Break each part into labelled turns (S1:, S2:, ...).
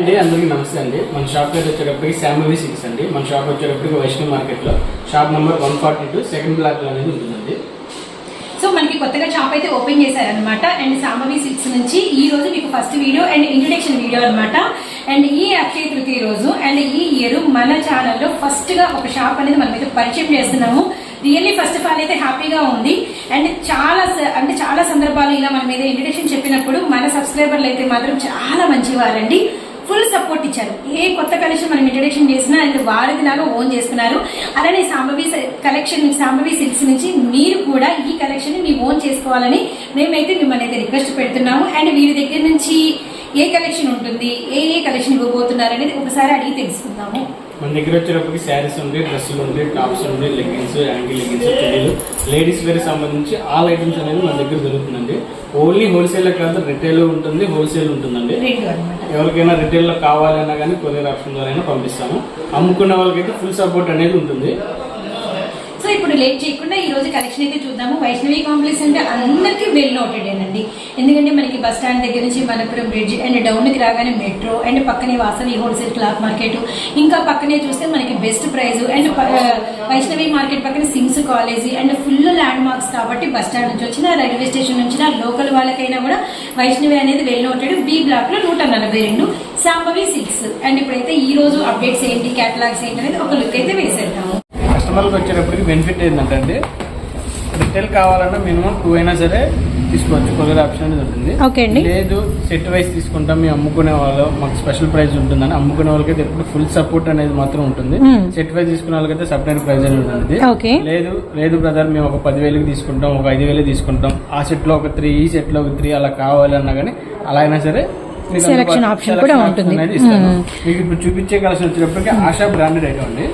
S1: అండి అందరికీ నమస్తే అండి. మన షాప్ పేరు వచ్చేటప్పటికి శాంబవి సిక్స్ అండి. మన షాప్ వచ్చేటప్పటికి వైష్ణవ్ మార్కెట్లో shop number one forty two second బ్లాక్లో అనేది ఉంటుందండి.
S2: సో మనకి కొత్తగా షాప్ అయితే ఓపెన్ చేశారనమాట అండ్ సాంబవి సిక్స్ నుంచి ఈ రోజు మీకు first video and introduction video అనమాట అండ్ ఈ అక్షయ తృతీయ రోజు అండ్ ఈ ఇయర్ మన ఛానల్లో ఫస్ట్గా ఒక షాప్ అనేది మనం అయితే పరిచయం చేస్తున్నాము. రియల్లీ ఫస్ట్ ఆఫ్ ఆల్ అయితే హ్యాపీగా ఉంది. అండ్ చాలా అంటే చాలా సందర్భాలు ఇలా మన మీద ఇంట్రొడక్షన్ చెప్పినప్పుడు మన సబ్స్క్రైబర్లు అయితే మాత్రం చాలా మంచివారండి. ఫుల్ సపోర్ట్ ఇచ్చారు. ఏ కొత్త కలెక్షన్ మనం ఇంట్రడక్షన్ చేసినా అండ్ వారిది లాగా ఓన్ చేసుకున్నారు. అలానే సాంబవి కలెక్షన్ సాంబవి సిల్క్స్ నుంచి మీరు కూడా ఈ కలెక్షన్ని మీ ఓన్ చేసుకోవాలని మేమైతే మిమ్మల్ని అయితే రిక్వెస్ట్ పెడుతున్నాము. అండ్ వీరి దగ్గర నుంచి ఏ కలెక్షన్ ఉంటుంది ఏ ఏ కలెక్షన్ ఇవ్వబోతున్నారు అనేది ఒకసారి అడిగి తెలుసుకుందాము.
S1: మన దగ్గర వచ్చేటప్పటికి శారీస్ ఉంది డ్రెస్సులు ఉంది టాప్స్ ఉంది లెగ్గిన్స్ యాంగిల్ లెగ్గిన్స్ చెడీలు లేడీస్ వేర్ సంబంధించి ఆల్ ఐటమ్స్ అనేది మన దగ్గర దొరుకుతుందండి. ఓన్లీ హోల్సేల్ కాదు రిటైల్ ఉంటుంది హోల్సేల్ ఉంటుందండి. ఎవరికైనా రిటైల్లో కావాలన్నా కానీ కొరియర్ ఆప్షన్ ద్వారా పంపిస్తాము అమ్ముకున్న వాళ్ళకైతే ఫుల్ సపోర్ట్ అనేది ఉంటుంది.
S2: లేట్ చేయకుండా ఈ రోజు కలెక్షన్ అయితే చూద్దాము. వైష్ణవి కాంప్లెక్స్ అంటే అందరికీ వెల్ నోటెడ్ అండి. ఎందుకంటే మనకి బస్ స్టాండ్ దగ్గర నుంచి మనపురం బ్రిడ్జ్ అండ్ డౌన్కి రాగానే మెట్రో అండ్ పక్కనే వాసవి హోల్సేల్ క్లాత్ మార్కెట్ ఇంకా పక్కనే చూస్తే మనకి best price and Vaishnavi market పక్కన SIMS college and full landmarks కాబట్టి బస్ స్టాండ్ నుంచి వచ్చిన రైల్వే స్టేషన్ నుంచి లోకల్ వాళ్ళకైనా కూడా వైష్ణవి అనేది వెల్ నోటెడ్ బి బ్లాక్లో నూట నలభై రెండు. సాంబవి సిక్స్ అండ్ ఇప్పుడైతే ఈ రోజు అప్డేట్స్ ఏంటి కేటలాగ్స్ ఏంటి అనేది ఒక లుక్ అయితే వేసేద్దాము.
S1: కస్టమర్కి వచ్చేటప్పటికి బెనిఫిట్ ఏంటంటే రిటైల్ కావాలన్నా మినిమం టూ అయినా సరే తీసుకోవచ్చు కొరియర్ ఆప్షన్ అనేది ఉంటుంది. లేదు సెట్ వైస్ తీసుకుంటాం మేము అమ్ముకునే వాళ్ళు మాకు స్పెషల్ ప్రైస్ ఉంటుందని అమ్ముకునే వాళ్ళకైతే ఎప్పుడు ఫుల్ సపోర్ట్ అనేది మాత్రం ఉంటుంది
S2: Hmm.
S1: సెట్ వైస్ తీసుకునే వాళ్ళకైతే సపరేట్ ప్రైస్ అనేది ఉంటుంది. లేదు లేదు బ్రదర్ మేము ఒక పదివేలకి తీసుకుంటాం ఒక ఐదు వేలు తీసుకుంటాం ఆ సెట్లో ఒక త్రీ ఈ సెట్లో ఒక త్రీ అలా కావాలన్నా కానీ అలా అయినా సరే
S2: option
S1: selection
S2: కూడా ఉంటుంది. Hmm.
S1: మీకు ఇప్పుడు చూపించే కలెక్షన్ వచ్చేటప్పటికి ఆశా బ్రాండెడ్ ఐటమ్ అండి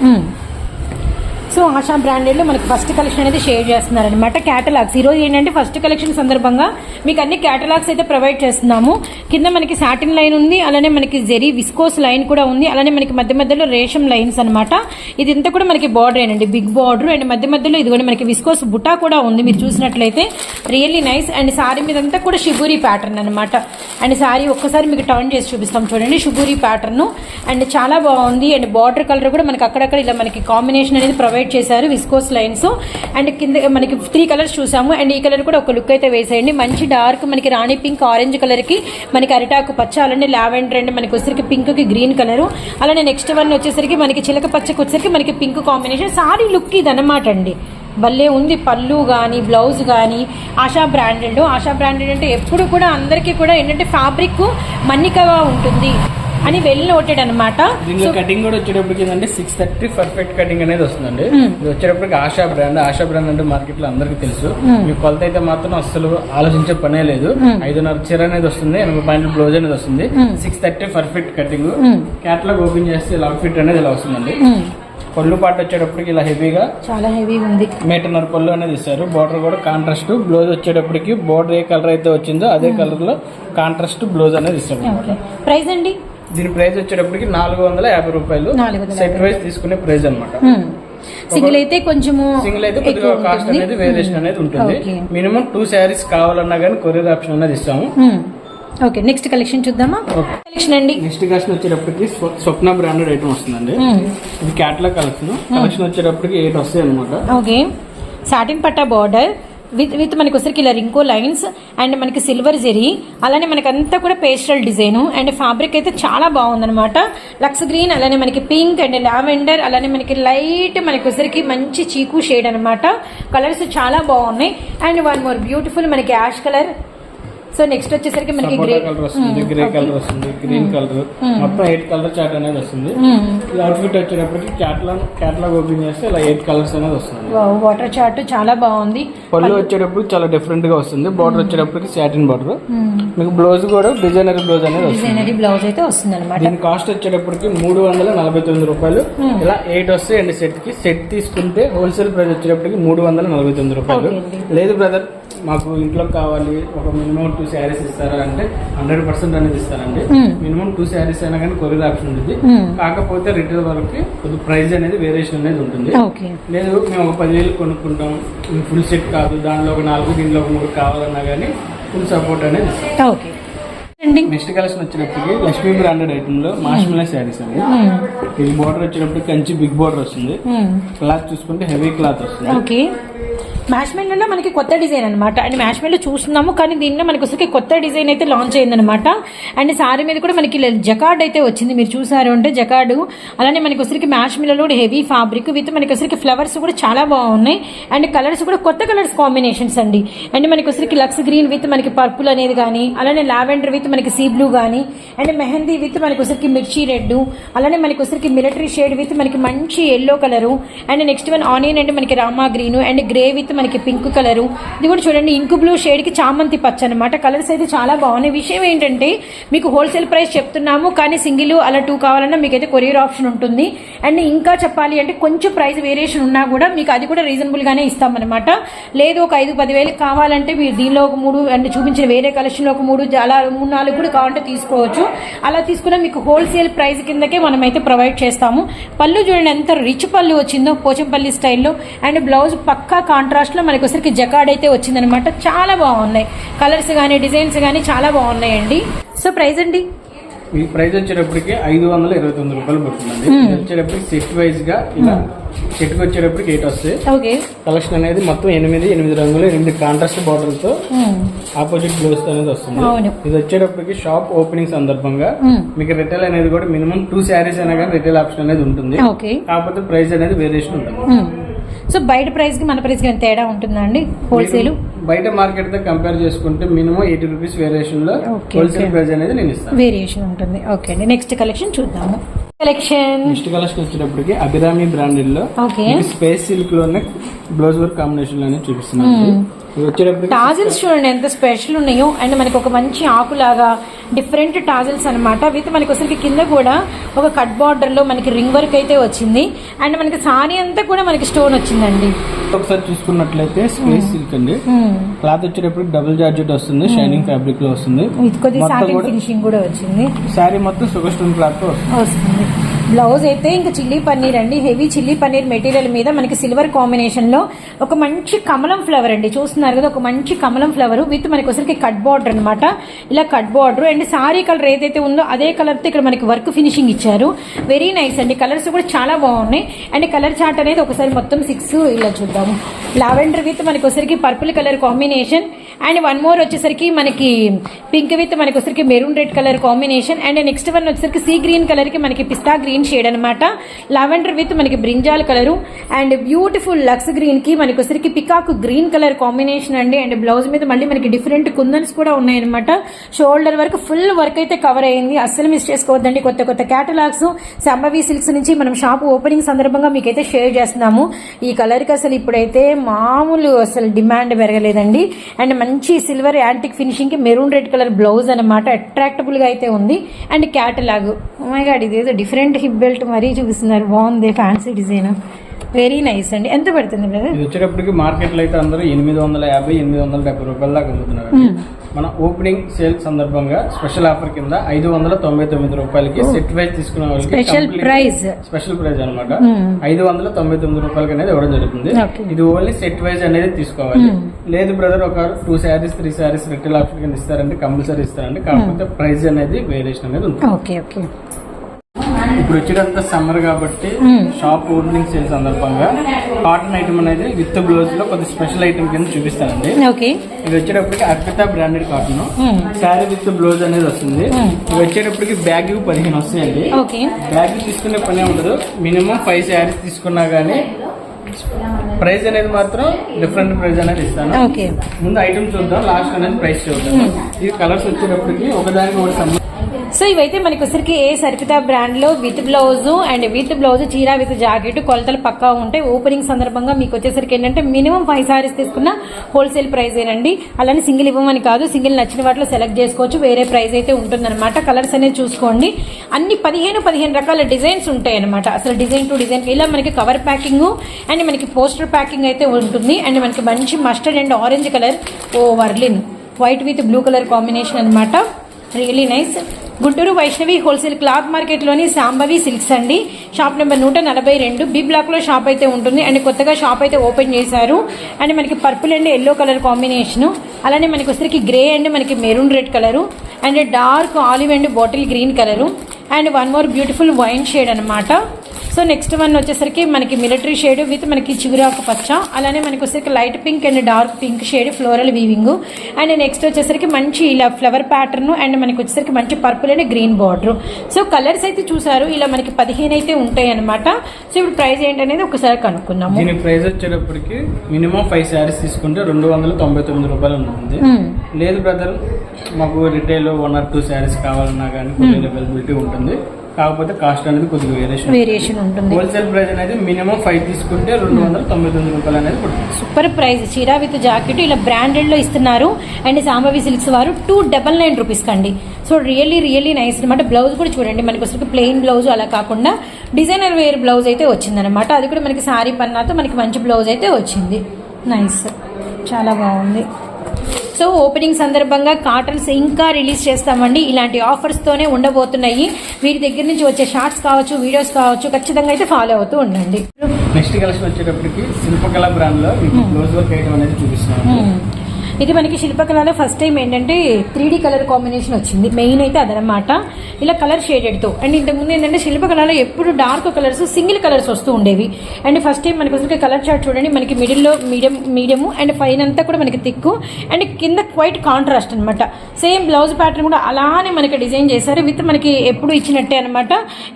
S2: సో ఆశా బ్రాండెడ్లో మనకి ఫస్ట్ కలెక్షన్ అనేది షేర్ చేస్తున్నారనమాట క్యాటలాగ్స్ ఈరోజు ఏంటంటే ఫస్ట్ కలెక్షన్ సందర్భంగా మీకు అన్ని క్యాటలాగ్స్ అయితే ప్రొవైడ్ చేస్తున్నాము. కింద మనకి సాటిన్ లైన్ ఉంది అలానే మనకి జెరీ విస్కోస్ లైన్ కూడా ఉంది అలానే మనకి మధ్య మధ్యలో రేషం లైన్స్ అనమాట ఇది ఇంత కూడా మనకి బార్డర్ అండి. బిగ్ బార్డర్ అండ్ మధ్య మధ్యలో ఇది కూడా మనకి విస్కోస్ బుటా కూడా ఉంది మీరు చూసినట్లయితే. రియల్లీ నైస్ అండ్ సారీ మీదంతా కూడా షిబూరి ప్యాటర్న్ అనమాట అండ్ సారీ ఒక్కసారి మీకు టర్న్ చేసి చూపిస్తాం చూడండి. షుగూరి ప్యాటర్న్ అండ్ చాలా బాగుంది. అండ్ బార్డర్ కలర్ కూడా మనకి అక్కడక్కడ ఇలా మనకి కాంబినేషన్ అనేది ప్రొవైడ్ చేశారు విస్కోస్ లైన్స్. అండ్ కింద మనకి త్రీ కలర్స్ చూసాము. అండ్ ఈ కలర్ కూడా ఒక లుక్ అయితే వేసేయండి. మంచి డార్క్ మనకి రాణి పింక్ ఆరెంజ్ కలర్కి మనకి అరిటాకు పచ్చ అలానే లావెండర్ అండ్ మనకి వచ్చేసరికి పింక్కి గ్రీన్ కలర్. అలానే నెక్స్ట్ వన్ వచ్చేసరికి మనకి చిలక పచ్చకి వచ్చేసరికి మనకి పింక్ కాంబినేషన్. సారీ లుక్ ఇది అనమాట అండి. భలే ఉంది పళ్ళు కానీ బ్లౌజ్ కానీ ఆశా బ్రాండెడ్. ఆశా బ్రాండెడ్ అంటే ఎప్పుడు కూడా అందరికీ కూడా ఏంటంటే ఫ్యాబ్రిక్ మన్నికగా ఉంటుంది. అని వెల్ నోటెడ్ అనమాట
S1: దీనిలో కటింగ్ కూడా వచ్చేటప్పటికి ఏంటంటే సిక్స్ థర్టీ పర్ఫెక్ట్ కటింగ్ అనేది వస్తుందండి.
S2: Hmm.
S1: ఇది వచ్చేటప్పటికి ఆశా బ్రాండ్ ఆశా బ్రాండ్ అంటే మార్కెట్లో అందరికీ తెలుసు.
S2: Hmm.
S1: మీ కొలత అయితే మాత్రం అసలు ఆలోచించే పనే లేదు.
S2: Hmm.
S1: ఐదున్నర చీర అనేది వస్తుంది ఎనభై పాయింట్ల బ్లౌజ్ అనేది వస్తుంది. Six thirty perfect cutting. Catalogue open చేస్తే ఇలా ఫిట్ అనేది ఇలా వస్తుందండి. పళ్ళు పాటు వచ్చేటప్పటికి ఇలా హెవీగా
S2: చాలా హెవీ ఉంది.
S1: మీటర్నర పళ్ళు అనేది ఇస్తారు. బార్డర్ కూడా కాంట్రాస్ట్ బ్లౌజ్ వచ్చేటప్పటికి బార్డర్ ఏ కలర్ అయితే వచ్చిందో అదే కలర్లో కాంట్రాస్ట్ బ్లౌజ్ అనేది ఇస్తారు
S2: ప్రైస్ అండి?
S1: దీని ప్రైస్ వచ్చేటప్పటికి నాలుగు వందల యాభై రూపాయలు.
S2: 450.
S1: సెట్ వైజ్ తీసుకునే ప్రైస్ అనమాట
S2: సింగిల్ అయితే కొంచెము
S1: సింగిల్ అయితే కొద్దిగా కాస్ట్. అనేది వేరియేషన్ అనేది ఉంటుంది. మినిమం టూ శారీస్ కావాలన్నా కానీ కొరియర్ ఆప్షన్ అనేది ఇస్తాము.
S2: ఓకే నెక్స్ట్ కలెక్షన్ చూద్దామా. కలెక్షన్ అండి.
S1: నెక్స్ట్ కలెక్షన్ వచ్చేటప్పటికి స్వ- స్వప్న బ్రాండెడ్ ఐటమ్ వస్తుందండి. ఇది క్యాట్లాగ్ కలెక్షన్ కలెక్షన్ వచ్చేటప్పటికి ఎయిట్ వస్తాయి అనమాట
S2: ఓకే. సాటిన్ పట్టా బార్డర్ విత్ విత్ మనకి వచ్చరికి ఇలా రింకో లైన్స్ అండ్ మనకి సిల్వర్ జెరీ అలానే మనకి అంతా కూడా పేస్టల్ డిజైన్ అండ్ ఫ్యాబ్రిక్ అయితే చాలా బాగుందనమాట లక్స్ గ్రీన్ అలానే మనకి పింక్ అండ్ లావెండర్ అలానే మనకి లైట్ మనకి వచ్చరికి మంచి చీకు షేడ్ అన్నమాట. కలర్స్ చాలా బాగున్నాయి. అండ్ వన్ మోర్ బ్యూటిఫుల్ మనకి యాష్ కలర్ సో నెక్స్ట్ వచ్చేసరికి మనకి గ్రే
S1: కలర్ వస్తుంది గ్రే కలర్ వస్తుంది గ్రీన్ కలర్ మొత్తం ఎయిట్ కలర్ చార్ట్ అనేది వస్తుంది. అవుట్ఫిట్ వచ్చేటప్పటికి క్యాట్లాగ్ క్యాట్లాగ్ ఓపెన్ చేస్తే ఇలా ఎయిట్ కలర్స్ అనేది వస్తుంది.
S2: వాటర్ చార్ట్ చాలా బాగుంది.
S1: పళ్ళు వచ్చేటప్పుడు చాలా డిఫరెంట్గా వస్తుంది. బార్డర్ వచ్చేటప్పటికి సాటిన్ బార్డర్ మీకు బ్లౌజ్ కూడా డిజైనర్ బ్లౌజ్ అనేది వస్తుంది.
S2: డిజైనరీ బ్లౌజ్ అయితే వస్తుంది అనమాట
S1: దీని కాస్ట్ వచ్చేటప్పటికి మూడు వందల నలభై తొమ్మిది రూపాయలు. ఇలా ఎయిట్ వస్తాయి అండి సెట్కి. సెట్ తీసుకుంటే హోల్సేల్ ప్రైస్ వచ్చేటప్పటికి మూడు వందల నలభై తొమ్మిది రూపాయలు. లేదు బ్రదర్ మాకు ఇంట్లో కావాలి ఒక మినిమం టూ శారీస్ ఇస్తారా అంటే హండ్రెడ్ పర్సెంట్ అనేది ఇస్తారండి.
S2: Hmm.
S1: మినిమం టూ శారీస్ అయినా కానీ కొరియర్ ఆప్షన్ ఉంటుంది
S2: Hmm.
S1: కాకపోతే రిటైల్ వరకు కొద్ది ప్రైస్ అనేది వేరియేషన్ అనేది ఉంటుంది. లేదు మేము ఒక పదివేలు కొనుక్కుంటాం. ఫుల్ సెట్ కాదు. దానిలో ఒక నాలుగు దీనిలో ఒక మూడు కావాలన్నా కానీ ఫుల్ సపోర్ట్ అనేది.
S2: ఓకే.
S1: నెక్స్ట్ కలెక్షన్ వచ్చేటప్పటికి లక్ష్మీ బ్రాండెడ్ ఐటమ్లో మాష్మిలా శారీస్ అండి. ఇది బోర్డర్ వచ్చేటప్పటికి కంచి బిగ్ బోర్డర్ వస్తుంది. క్లాత్ చూసుకుంటే హెవీ క్లాత్ వస్తుంది.
S2: ఓకే మనకి కొత్త డిజైన్ అనమాట అండ్ మ్యాష్మెల్లో చూస్తున్నాము కానీ దీనిలో మనకి వచ్చరికి కొత్త డిజైన్ అయితే లాంచ్ అయిందనమాట అండ్ సారీ మీద కూడా మనకి జకార్డ్ అయితే వచ్చింది మీరు చూసారు అంటే జకార్డు అలానే మనకి వచ్చరికి మ్యాష్మిల్లో కూడా హెవీ ఫ్యాబ్రిక్ విత్ మనకి వచ్చరికి ఫ్లవర్స్ కూడా చాలా బాగున్నాయి అండ్ కలర్స్ కూడా కొత్త కలర్స్ కాంబినేషన్స్ అండి అండ్ మనకి వచ్చరికి లక్స్ గ్రీన్ విత్ మనకి పర్పుల్ అనేది కానీ అలానే లావెండర్ విత్ మనకి సీ బ్లూ కానీ అండ్ మెహందీ విత్ మనకి వచ్చరికి మిర్చి రెడ్ అలానే మనకి వచ్చరికి మిలిటరీ షేడ్ విత్ మనకి మంచి yellow colour and next one onion and మనకి Rama green and grey with మనకి పింక్ కలరు. ఇది కూడా చూడండి ఇంకు బ్లూ షేడ్కి చామంతి పచ్చ అనమాట కలర్స్ అయితే చాలా బాగున్నాయి. విషయం ఏంటంటే మీకు హోల్సేల్ ప్రైస్ చెప్తున్నాము కానీ సింగిల్ అలా టూ కావాలన్నా మీకు అయితే కొరియర్ ఆప్షన్ ఉంటుంది. అండ్ ఇంకా చెప్పాలి అంటే కొంచెం ప్రైస్ వేరియేషన్ ఉన్నా కూడా మీకు అది కూడా రీజనబుల్ గానే ఇస్తామన్నమాట. లేదు ఒక ఐదు పదివేలు కావాలంటే మీరు దీనిలో ఒక మూడు అండ్ చూపించిన వేరే కలెక్షన్లో ఒక మూడు అలా మూడు నాలుగు కూడా కావాలంటే తీసుకోవచ్చు. అలా తీసుకున్న మీకు హోల్సేల్ ప్రైస్ కిందకే మనం అయితే ప్రొవైడ్ చేస్తాము. పళ్ళు చూడండి ఎంత రిచ్ పళ్ళు వచ్చిందో పోచంపల్లి స్టైల్లో. అండ్ బ్లౌజ్ పక్కా కాంట్రాస్ట్ లో మనకి వచ్చరికి జకాడ్ అయితే వచ్చిందనమాట. చాలా బాగున్నాయి. కలర్స్ కానీ డిజైన్స్ కానీ చాలా బాగున్నాయండి. సో ప్రైస్ అండి?
S1: ఈ ప్రైస్ వచ్చేటప్పటికి ఐదు వందల ఇరవై తొమ్మిది రూపాయలు పడుతుందండి. ఇది వచ్చేటప్పటికి సెట్ వైజ్గా ఇలా సెట్కి వచ్చేటప్పటికి ఎయిట్ వస్తాయి. కలెక్షన్ అనేది మొత్తం ఎనిమిది ఎనిమిది రంగులు ఎనిమిది కాంట్రాస్ట్ బార్డర్తో ఆపోజిట్ బ్లౌజ్ అనేది వస్తుంది. ఇది వచ్చేటప్పటికి షాప్ ఓపెనింగ్ సందర్భంగా. మీకు రిటైల్ అనేది కూడా మినిమం టూ శారీస్ అయినా కానీ రిటైల్ ఆప్షన్ అనేది ఉంటుంది. కాకపోతే ప్రైస్ అనేది వేరియేషన్ ఉంటుంది.
S2: సో బయట ప్రైస్కి మన ప్రైస్కి ఏమైనా తేడా ఉంటుందా అండి హోల్సేల్
S1: బయట మార్కెట్తో కంపేర్ చేసుకుంటే మినిమం ఎయిటీ రూపీస్
S2: వేరియేషన్లో
S1: హోల్సేల్. ప్రైస్ అనేది నేను ఇస్తాను.
S2: వేరియేషన్ ఉంటుంది. ఓకే అండి. నెక్స్ట్ కలెక్షన్ చూద్దాము. కలెక్షన్
S1: నెక్స్ట్ కలెక్షన్ వచ్చేటప్పటికి అభిరామి బ్రాండెడ్లో స్పేస్ సిల్క్లోనే బ్లౌజ్ వర్క్ కాంబినేషన్లోనే చూపిస్తున్నాను. వచ్చేటప్పటికి
S2: టాజిల్స్ చూడండి ఎంత స్పెషల్ ఉన్నాయో. అండ్ మనకి ఒక మంచి ఆకులాగా డిఫరెంట్ టాజిల్స్ అన్నమాట. విత్ మనకి వచ్చరికి కింద కూడా ఒక కట్ బార్డర్లో మనకి రింగ్ వర్క్ అయితే వచ్చింది. అండ్ మనకి సారీ అంతా కూడా మనకి స్టోన్ వచ్చిందండి.
S1: ఒకసారి చూసుకున్నట్లయితే స్పేస్ సిల్క్ అండి.
S2: Hmm.
S1: క్లాత్ వచ్చేటప్పటికి డబుల్ జార్జెట్ వస్తుంది షైనింగ్ ఫ్యాబ్రిక్లో వస్తుంది.
S2: ఇది కొద్ది
S1: మొత్తం
S2: సాటిన్
S1: కూడా
S2: ఫినిషింగ్ కూడా వచ్చింది.
S1: శారీ మొత్తం షుగర్ స్టోన్ క్లాత్ వస్తుంది.
S2: బ్లౌజ్ అయితే ఇంకా చిల్లీ పన్నీర్ అండి. హెవీ చిల్లీ పన్నీర్ మెటీరియల్ మీద మనకి సిల్వర్ కాంబినేషన్లో ఒక మంచి కమలం ఫ్లవర్ అండి. చూస్తున్నారు కదా ఒక మంచి కమలం ఫ్లవర్ విత్ మనకి వచ్చరికి కట్ బార్డర్ అన్నమాట. ఇలా cut border and sari colour ఏదైతే ఉందో అదే కలర్తో ఇక్కడ మనకి వర్క్ ఫినిషింగ్ ఇచ్చారు. వెరీ నైస్ అండి. కలర్స్ కూడా చాలా బాగున్నాయి. అండ్ కలర్ చార్ట్ అనేది ఒకసారి మొత్తం సిక్స్ ఇలా చూద్దాము లావెండర్ విత్ మనకి వచ్చరికి purple colour combination. And one more వచ్చేసరికి మనకి పింక్ విత్ మనకి వచ్చరికి maroon red colour combination. And next one వచ్చేసరికి సీ గ్రీన్ కలర్కి మనకి పిస్తా గ్రీన్ షేడ్ అనమాట లావెండర్ విత్ మనకి brinjal colour and beautiful lux గ్రీన్కి మనకి వచ్చరికి పికాక్ గ్రీన్ కలర్ కాంబినేషన్ అండి. అండ్ బ్లౌజ్ మీద మళ్ళీ మనకి డిఫరెంట్ కుందన్స్ కూడా ఉన్నాయన్నమాట. షోల్డర్ వరకు ఫుల్ వర్క్ అయితే కవర్ అయింది అస్సలు మిస్ చేసుకోవద్దండి. కొత్త కొత్త క్యాటలాగ్స్ సంభవి సిల్క్స్ నుంచి మనం షాప్ ఓపెనింగ్ సందర్భంగా మీకైతే షేర్ చేస్తున్నాము. ఈ కలర్కి అసలు ఇప్పుడైతే మామూలు అసలు డిమాండ్ పెరగలేదండి. అండ్ మంచి సిల్వర్ యాంటిక్ ఫినిషింగ్కి మెరూన్ రెడ్ కలర్ బ్లౌజ్ అనమాట అట్రాక్టబుల్గా అయితే ఉంది. అండ్ క్యాటలాగ్ మై గాడ్ ఇది డిఫరెంట్ హిప్ బెల్ట్ మరీ చూపిస్తున్నారు. బాగుంది ఫ్యాన్సీ డిజైన్ వెరీ నైస్ అండి. ఎంత పడుతుంది బ్రదర్
S1: వచ్చేటప్పటికి మార్కెట్లో అయితే అందరూ ఎనిమిది వందల యాభై ఎనిమిది వందల డెబ్బై రూపాయల దాకా అమ్ముతున్నారు మన ఓపెనింగ్ సేల్ సందర్భంగా స్పెషల్ ఆఫర్ కింద ఐదు వందల తొంభై తొమ్మిది రూపాయలకి సెట్ వైజ్ తీసుకున్న వాళ్ళకి
S2: స్పెషల్ ప్రైస్
S1: స్పెషల్ ప్రైస్ అనమాట ఐదు వందల తొంభై తొమ్మిది రూపాయలకి అనేది ఇవ్వడం జరుగుతుంది. ఇది ఓన్లీ సెట్ వైజ్ అనేది తీసుకోవాలి. లేదు బ్రదర్ ఒక two saris three saris retail option కింద ఇస్తారంటే కంపల్సరీ ఇస్తారండి. కాకపోతే ప్రైస్ అనేది వేరియేషన్ అనేది
S2: ఓకే ఓకే.
S1: ఇప్పుడు వచ్చేటంత సమ్మర్ కాబట్టి షాప్ ఓపెనింగ్ సేల్ సందర్భంగా కాటన్ ఐటమ్ అనేది విత్ బ్లౌజ్లో కొద్ది స్పెషల్ ఐటమ్ కింద చూపిస్తానండి. ఇది వచ్చేటప్పటికి Arpita branded cotton sari with blouse అనేది వస్తుంది. ఇది వచ్చేటప్పటికి బ్యాగ్ పదిహేను వస్తాయండి. బ్యాగ్ తీసుకునే పనే ఉండదు. మినిమం ఫైవ్ శారీస్ తీసుకున్నా గానీ ప్రైస్ అనేది మాత్రం డిఫరెంట్ ప్రైస్ అనేది ఇస్తాను. ముందు ఐటమ్ చూద్దాం. లాస్ట్ అనేది ప్రైస్ చూద్దాం. ఇది కలర్స్ వచ్చేటప్పటికి ఒకదానికి ఒకటి సంబంధం
S2: సో ఇవైతే మనకి వచ్చరికి ఏ సరిపిత బ్రాండ్లో with blouse and with blouse చీర విత్ జాకెట్ కొలతలు పక్కా ఉంటాయి. ఓపెనింగ్ సందర్భంగా మీకు వచ్చేసరికి ఏంటంటే మినిమం ఫైవ్ సారీస్ తీసుకున్న హోల్సేల్ ప్రైస్ ఏనండి. అలానే సింగిల్ ఇవ్వమని కాదు సింగిల్ నచ్చిన వాటిలో సెలెక్ట్ చేసుకోవచ్చు. వేరే ప్రైస్ అయితే ఉంటుందన్నమాట. కలర్స్ అనేది చూసుకోండి. అన్ని పదిహేను పదిహేను రకాల డిజైన్స్ ఉంటాయి అనమాట అసలు డిజైన్ టు డిజైన్ ఇలా మనకి కవర్ ప్యాకింగ్ అండ్ మనకి పోస్టర్ ప్యాకింగ్ అయితే ఉంటుంది. అండ్ మనకి మంచి మస్టర్డ్ అండ్ ఆరెంజ్ కలర్ ఓ వర్లిన్. White with blue colour combination అనమాట really nice Guntur Vaishnavi wholesale cloth మార్కెట్లోని Sambhavi silks అండి. షాప్ నెంబర్ నూట నలభై రెండు. బి బ్లాక్లో షాప్ అయితే ఉంటుంది. అండ్ కొత్తగా షాప్ అయితే ఓపెన్ చేశారు. అండ్ మనకి purple and yellow colour combination. అలానే మనకి వచ్చరికి గ్రే అండ్ మనకి maroon red colour. And dark olive and bottle green colour. And one more beautiful wine shade అనమాట సో నెక్స్ట్ వన్ వచ్చేసరికి మనకి మిలిటరీ షేడ్ విత్ మనకి చిగురాకు పచ్చ. అలానే మనకి వచ్చేసరికి light pink and dark pink shade floral weaving and next వచ్చేసరికి మంచి ఇలా ఫ్లవర్ ప్యాటర్న్ అండ్ మనకి వచ్చేసరికి మంచి purple and green border so colours అయితే చూసారు. ఇలా మనకి పదిహేను అయితే ఉంటాయి అనమాట సో ఇప్పుడు ప్రైస్ ఏంటనేది ఒకసారి కనుక్కుందాము.
S1: దీని ప్రైస్ వచ్చేటప్పటికి మినిమం ఫైవ్ శారీస్ తీసుకుంటే రెండు వందల తొంభై తొమ్మిది రూపాయలు ఉంటుంది.
S2: మ్మ్.
S1: లేదు బ్రదర్ మాకు retail one or two saris కావాలన్నా కానీ అవైలబిలిటీ ఉంటుంది. కాకపోతే కాస్ట్ అనేది కొద్దిగా వేరియేషన్
S2: వేరియేషన్ ఉంటుంది.
S1: హోల్సేల్ ప్రైస్ అనేది మినిమం ఫైవ్ తీసుకుంటే రెండు వందల తొంభై తొమ్మిది రూపాయలు అనేది పడుతుంది.
S2: సూపర్ ప్రైస్ చీరా విత్ జాకెట్ ఇలా బ్రాండెడ్లో ఇస్తున్నారు. అండ్ సాంబవి సిల్క్స్ వారు టూ డబల్ నైన్ రూపీస్ కండి. సో రియల్లీ రియల్లీ నైస్ అనమాట బ్లౌజ్ కూడా చూడండి. మనకి వచ్చరికి ప్లెయిన్ బ్లౌజ్ అలా కాకుండా డిజైనర్ వేర్ బ్లౌజ్ అయితే వచ్చిందనమాట అది కూడా మనకి సారీ పన్నాతో మనకి మంచి బ్లౌజ్ అయితే వచ్చింది. నైస్ చాలా బాగుంది. సో ఓపెనింగ్ సందర్భంగా కాటన్స్ ఇంకా రిలీజ్ చేస్తామండి. ఇలాంటి ఆఫర్స్తోనే ఉండబోతున్నాయి. వీరి దగ్గర నుంచి వచ్చే షార్ట్స్ కావచ్చు వీడియోస్ కావచ్చు ఖచ్చితంగా అయితే ఫాలో అవుతూ ఉండండి.
S1: నెక్స్ట్ కలెక్షన్ వచ్చేటప్పటికి శిల్పకళ బ్రాండ్లో మీకు క్లోజ్ వర్క్ ఐటమ్ అనేది చూపిస్తున్నాను
S2: మ్మ్. ఇది మనకి శిల్పకళలో ఫస్ట్ టైం ఏంటంటే త్రీ కలర్ కాంబినేషన్ వచ్చింది. మెయిన్ అయితే అదనమాట. ఇలా కలర్ షేడెడ్తో అండ్ ఇంతకుముందు ఏంటంటే శిల్పకళలో ఎప్పుడు డార్క్ కలర్స్ సింగిల్ కలర్స్ వస్తూ ఉండేవి. అండ్ ఫస్ట్ టైం మనకి వచ్చే కలర్ చార్ట్ చూడండి మనకి మిడిల్లో మీడియం మీడియము అండ్ పైన అంతా కూడా మనకి తిక్కు అండ్ కింద క్వైట్ కాంట్రాస్ట్ అనమాట సేమ్ బ్లౌజ్ ప్యాటర్న్ కూడా అలానే మనకి డిజైన్ చేశారు. విత్ మనకి ఎప్పుడు ఇచ్చినట్టే అనమాట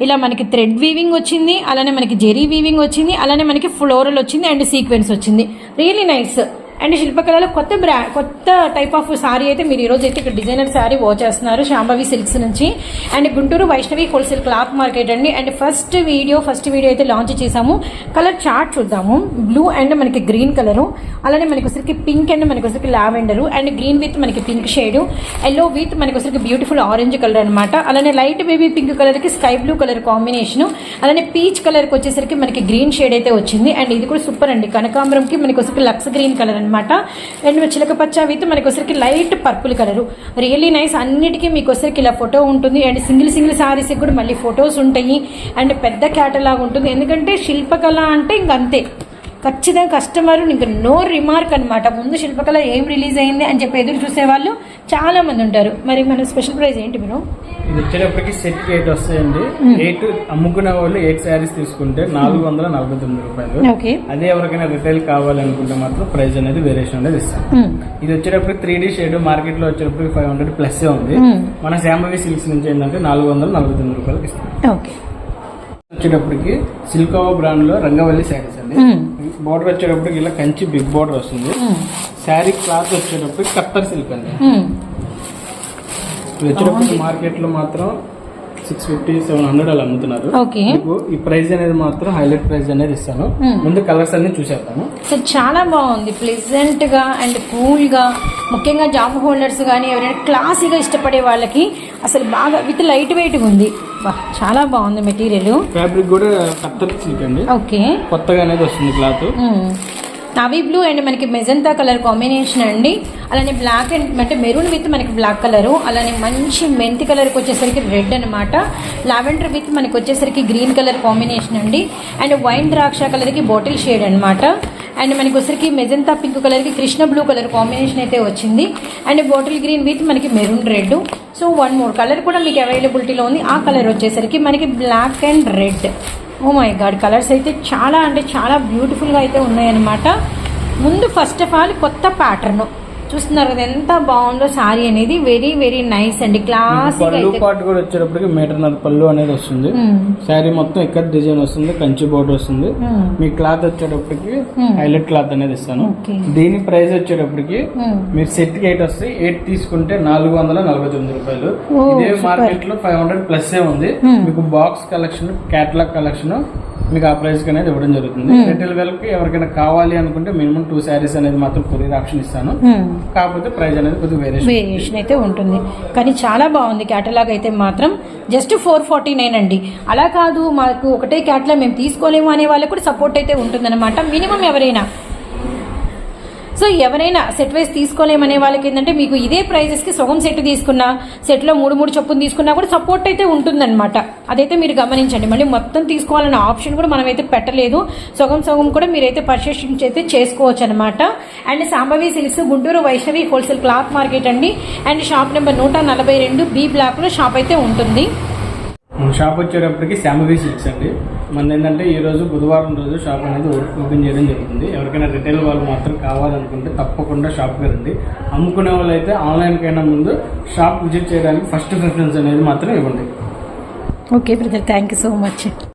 S2: ఇలా మనకి థ్రెడ్ వీవింగ్ వచ్చింది అలానే మనకి జెరీ వీవింగ్ వచ్చింది అలానే మనకి ఫ్లోరల్ వచ్చింది అండ్ సీక్వెన్స్ వచ్చింది. రియలీ నైస్ అండ్ శిల్పకళలో కొత్త బ్రా కొత్త టైప్ ఆఫ్ సారీ అయితే మీరు ఈరోజు అయితే ఇక్కడ డిజైనర్ సారీ వో చేస్తున్నారు శాంభవి సిల్క్స్ నుంచి. And Guntur Vaishnavi wholesale cloth market అండి. And first video first video అయితే లాంచ్ చేసాము కలర్ చార్ట్ చూద్దాము. బ్లూ అండ్ మనకి గ్రీన్ కలరు అలానే మనకి వచ్చరికి పింక్ అండ్ మనకి వచ్చరికి లావెండరు అండ్ గ్రీన్ విత్ మనకి పింక్ షేడ్ ఎల్లో విత్ మనకి వచ్చరికి బ్యూటిఫుల్ ఆరెంజ్ కలర్ అనమాట అలానే లైట్ బేబీ పింక్ కలర్కి స్కై బ్లూ కలర్ కాంబినేషన్ అలానే పీచ్ కలర్కి వచ్చేసరికి మనకి గ్రీన్ షేడ్ అయితే వచ్చింది. అండ్ ఇది కూడా సూపర్ అండి. కనకాంబరం కి మనకి వచ్చరికి లక్స్ గ్రీన్ కలర్ అనమాట అండ్ చిలక పచ్చ విత్ మనకి వచ్చరికి light purple colour. Really nice. అన్నిటికీ మీకు వచ్చరికి ఇలా ఫోటో ఉంటుంది. అండ్ సింగిల్ సింగిల్ సారీస్ కూడా మళ్ళీ ఫొటోస్ ఉంటాయి. అండ్ పెద్ద క్యాటలాగ్ ఉంటుంది. ఎందుకంటే శిల్పకళ అంటే ఇంక అంతే. ఖచ్చితంగా కస్టమర్ ఇంకా నో రిమార్క్ అనమాట ముందు శిల్పకళ ఏం రిలీజ్ అయింది అని చెప్పి ఎదురు చూసే వాళ్ళు చాలా మంది ఉంటారు. మరి మన స్పెషల్ ప్రైస్ ఏంటి మీరు
S1: ఇది వచ్చేటప్పటికి సెట్ ఎయిట్ వస్తాయండి. ఎయిట్ అమ్ముకునే వాళ్ళు ఎయిట్ శారీస్ తీసుకుంటే నాలుగు వందల నలభై తొమ్మిది రూపాయలు.
S2: ఓకే
S1: అదే ఎవరికైనా రిటైల్ కావాలనుకుంటే మాత్రం ప్రైస్ అనేది వేరియేషన్ అనేది ఇస్తాం. ఇది వచ్చేటప్పటికి త్రీ డీ షేడ్ మార్కెట్లో వచ్చేటప్పటికి ఫైవ్ హండ్రెడ్ ప్లస్ ఉంది. మన శాంభవి సిల్క్స్ నుంచి ఏంటంటే నాలుగు వందల నలభై తొమ్మిది రూపాయలకి ఇస్తాం.
S2: ఓకే
S1: వచ్చేటప్పటికి సిల్కోవా బ్రాండ్లో రంగవల్లి శారీస్ అండి. బార్డర్ వచ్చేటప్పటికి ఇలా కంచి బిగ్ బార్డర్ వస్తుంది. శారీ క్లాత్ వచ్చేటప్పటికి కత్తర్ సిల్క్ అండి. ఇది వచ్చేటప్పటికి మార్కెట్లో మాత్రం సిక్స్ ఫిఫ్టీ సెవెన్ హండ్రెడ్ అలా అమ్ముతున్నారు. మీకు ఈ ప్రైస్ అనేది మాత్రం హైలైట్ ప్రైస్ అనేది ఇస్తాను. ముందు కలర్స్ అన్ని చూసేస్తాను
S2: సో చాలా బాగుంది. ప్లెజెంట్గా అండ్ కూల్గా ముఖ్యంగా జాబ్ హోల్డర్స్ కానీ ఎవరైనా క్లాసీగా ఇష్టపడే వాళ్ళకి అసలు బాగా విత్ లైట్ వెయిట్ ఉంది. చాలా బాగుంది మెటీరియల్.
S1: ఫ్యాబ్రిక్ కూడా కత్తర్ సిల్క్ అండి.
S2: ఓకే.
S1: కొత్తగా అనేది వస్తుంది క్లాత్.
S2: నవీ బ్లూ అండ్ మనకి మెజంతా కలర్ కాంబినేషన్ అండి. అలానే బ్లాక్ అండ్ అంటే మెరూన్ విత్ మనకి బ్లాక్ కలరు. అలానే మంచి మెంతి కలర్కి వచ్చేసరికి రెడ్ అనమాట లావెండర్ విత్ మనకి వచ్చేసరికి గ్రీన్ కలర్ కాంబినేషన్ అండి. అండ్ వైన్ ద్రాక్ష కలర్కి బాటిల్ షేడ్ అనమాట అండ్ మనకి వచ్చరికి మెజంతా పింక్ కలర్కి కృష్ణ బ్లూ కలర్ కాంబినేషన్ అయితే వచ్చింది. అండ్ బాటిల్ గ్రీన్ విత్ మనకి maroon red. So one more colour కూడా మీకు అవైలబిలిటీలో ఉంది. ఆ కలర్ వచ్చేసరికి మనకి black and red. Oh my god colours అయితే చాలా అంటే చాలా బ్యూటిఫుల్గా అయితే ఉన్నాయన్నమాట. ముందు ఫస్ట్ ఆఫ్ ఆల్ కొత్త ప్యాటర్న్ చూస్తున్నారు కదా ఎంత బాగుందో సారీ అనేది వెరీ వెరీ నైస్ అండి క్లాసిక్
S1: పళ్ళు పాటు కూడా వచ్చేటప్పటికి మీటర్నర పళ్ళు అనేది వస్తుంది
S2: మ్మ్.
S1: శారీ మొత్తం ఇక్కడ డిజైన్ వస్తుంది కంచి బోర్డర్ వస్తుంది
S2: మ్మ్.
S1: మీ క్లాత్ వచ్చేటప్పటికి
S2: మ్మ్.
S1: హైలైట్ క్లాత్ అనేది ఇస్తాను దీని ప్రైస్ వచ్చేటప్పటికి. మీరు సెట్కి ఎయిట్ వస్తే ఎయిట్ తీసుకుంటే నాలుగు వందల నలభై తొమ్మిది రూపాయలు
S2: ఓ,
S1: ఇదే. మార్కెట్లో ఫైవ్ హండ్రెడ్ ప్లస్ ఏ ఉంది. మీకు బాక్స్ కలెక్షన్ క్యాటలాగ్ కలెక్షన్ మీకు ఆ ప్రైస్కి అనేది ఇవ్వడం జరుగుతుంది. రిటైల్ వేలకి ఎవరికైనా కావాలి అనుకుంటే మినిమం టూ శారీస్ అనేది మాత్రం కొరియర్ ఆప్షన్ ఇస్తాను. కాకపోతే ప్రైస్ అనేది కొద్దిగా వేరియేషన్
S2: వేరియేషన్ అయితే ఉంటుంది. కానీ చాలా బాగుంది. క్యాటలాగ్ అయితే మాత్రం జస్ట్ ఫోర్ ఫార్టీ నైన్ అండి. అలా కాదు మాకు ఒకటే క్యాటలాగ్ మేము తీసుకోలేము అనే వాళ్ళకి కూడా సపోర్ట్ అయితే ఉంటుందన్నమాట. మినిమం ఎవరైనా సో ఎవరైనా సెట్ వైస్ తీసుకోలేమనే వాళ్ళకి ఏంటంటే మీకు ఇదే ప్రైజెస్కి సగం సెట్ తీసుకున్నా సెట్లో మూడు మూడు చొప్పున తీసుకున్నా కూడా సపోర్ట్ అయితే ఉంటుందన్నమాట. అదైతే మీరు గమనించండి. మళ్ళీ మొత్తం తీసుకోవాలన్న ఆప్షన్ కూడా మనమైతే పెట్టలేదు. సగం సగం కూడా మీరైతే పర్చేసింగ్ అయితే చేసుకోవచ్చు అనమాట and Sambhavi silks Guntur Vaishnavi wholesale cloth market అండి. అండ్ షాప్ నెంబర్ నూట నలభై రెండు బి బ్లాక్లో షాప్ అయితే ఉంటుంది.
S1: షాప్ వచ్చేటప్పటికి శాంబవి సిల్క్స్ అండి. మన ఏంటంటే ఈ రోజు బుధవారం రోజు షాప్ అనేది ఓపెన్ చేయడం జరుగుతుంది. ఎవరికైనా రిటైల్ వాళ్ళు మాత్రం కావాలనుకుంటే తప్పకుండా షాప్కి రండి అమ్ముకునే వాళ్ళు అయితే ఆన్లైన్కైనా ముందు షాప్ విజిట్ చేయడానికి ఫస్ట్ ప్రిఫరెన్స్ అనేది మాత్రం ఇవ్వండి.
S2: Okay brother thank you so much